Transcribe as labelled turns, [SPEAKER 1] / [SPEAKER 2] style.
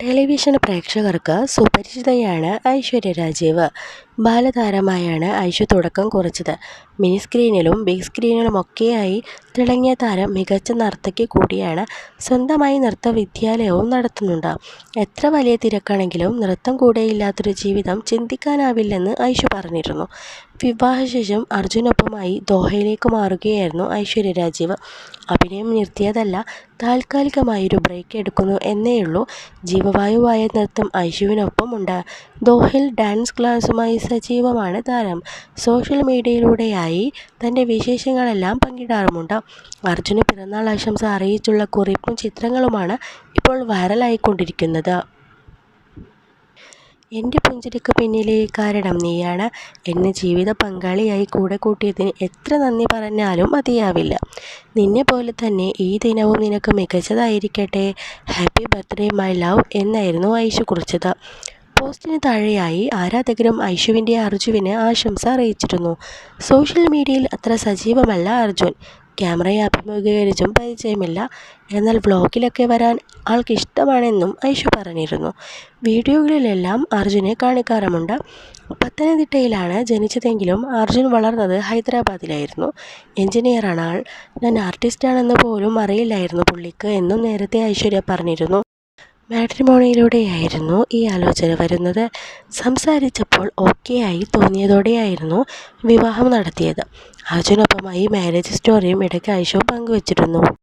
[SPEAKER 1] Television പ്രേക്ഷകർക്ക് സുപരിചിതയാണ് ഐശ്വര്യ രാജീവ്. ബാലതാരമായാണ് ഐഷു തുടക്കം കുറിച്ചത്. മിനി സ്ക്രീനിലും ബിഗ് സ്ക്രീനിലുമൊക്കെയായി തിളങ്ങിയ താരം മികച്ച നർത്തകി കൂടിയാണ് സ്വന്തമായി നൃത്ത വിദ്യാലയവും നടത്തുന്നുണ്ട് എത്ര വലിയ തിരക്കാണെങ്കിലും നൃത്തം കൂടെയില്ലാത്തൊരു ജീവിതം ചിന്തിക്കാനാവില്ലെന്ന് ഐഷു പറഞ്ഞിരുന്നു. വിവാഹശേഷം അർജുനൊപ്പമായി ദോഹയിലേക്ക് മാറുകയായിരുന്നു ഐശ്വര്യ രാജീവ് അഭിനയം നിർത്തിയതല്ല താൽക്കാലികമായി ഒരു ബ്രേക്ക് എടുക്കുന്നു എന്നേയുള്ളൂ ജീവവായുവായ നൃത്തം ഐഷുവിനൊപ്പമുണ്ട്. ദോഹയിൽ ഡാൻസ് ക്ലാസുമായി സജീവമാണ് താരം. സോഷ്യൽ മീഡിയയിലൂടെയായി തന്റെ വിശേഷങ്ങളെല്ലാം പങ്കിടാറുമുണ്ട്. അർജുന് പിറന്നാൾ ആശംസ അറിയിച്ചുള്ള കുറിപ്പും ചിത്രങ്ങളുമാണ് ഇപ്പോൾ വൈറലായിക്കൊണ്ടിരിക്കുന്നത്. എന്റെ പുഞ്ചിരിക്ക് പിന്നിലെ കാരണം നീയാണ്. എന്നെ ജീവിത പങ്കാളിയായി കൂടെ കൂട്ടിയതിന് എത്ര നന്ദി പറഞ്ഞാലും മതിയാവില്ല. നിന്നെ പോലെ തന്നെ ഈ ദിനവും നിനക്ക് മികച്ചതായിരിക്കട്ടെ. ഹാപ്പി ബർത്ത്ഡേ മൈ ലവ് എന്നായിരുന്നു ഐഷു കുറിച്ചത്. പോസ്റ്റിന് താഴെയായി ആരാധകരും ഐഷുവിന്റെ അർജുവിന് ആശംസ അറിയിച്ചിരുന്നു. സോഷ്യൽ മീഡിയയിൽ അത്ര സജീവമല്ല അർജുൻ. ക്യാമറയെ അഭിമുഖീകരിച്ചും പരിചയമില്ല. എന്നാൽ വ്ളോഗിലൊക്കെ വരാൻ ആൾക്ക് ഇഷ്ടമാണെന്നും ഐഷു പറഞ്ഞിരുന്നു. വീഡിയോകളിലെല്ലാം അർജുനെ കാണിക്കാറുമുണ്ട്. പത്തനംതിട്ടയിലാണ് ജനിച്ചതെങ്കിലും അർജുൻ വളർന്നത് ഹൈദരാബാദിലായിരുന്നു. എഞ്ചിനീയറാണ് ആൾ. ഞാൻ ആർട്ടിസ്റ്റാണെന്ന് പോലും അറിയില്ലായിരുന്നു പുള്ളിക്ക് എന്നും നേരത്തെ ഐശ്വര്യ പറഞ്ഞിരുന്നു. മാട്രിമോണിയിലൂടെയായിരുന്നു ഈ ആലോചന വരുന്നത്. സംസാരിച്ചപ്പോൾ ഓക്കെ ആയി തോന്നിയതോടെയായിരുന്നു വിവാഹം നടത്തിയത്. അർജുനൊപ്പമായി മാരേജ് സ്റ്റോറിയും ഇടയ്ക്ക് ഐഷു പങ്കുവച്ചിരുന്നു.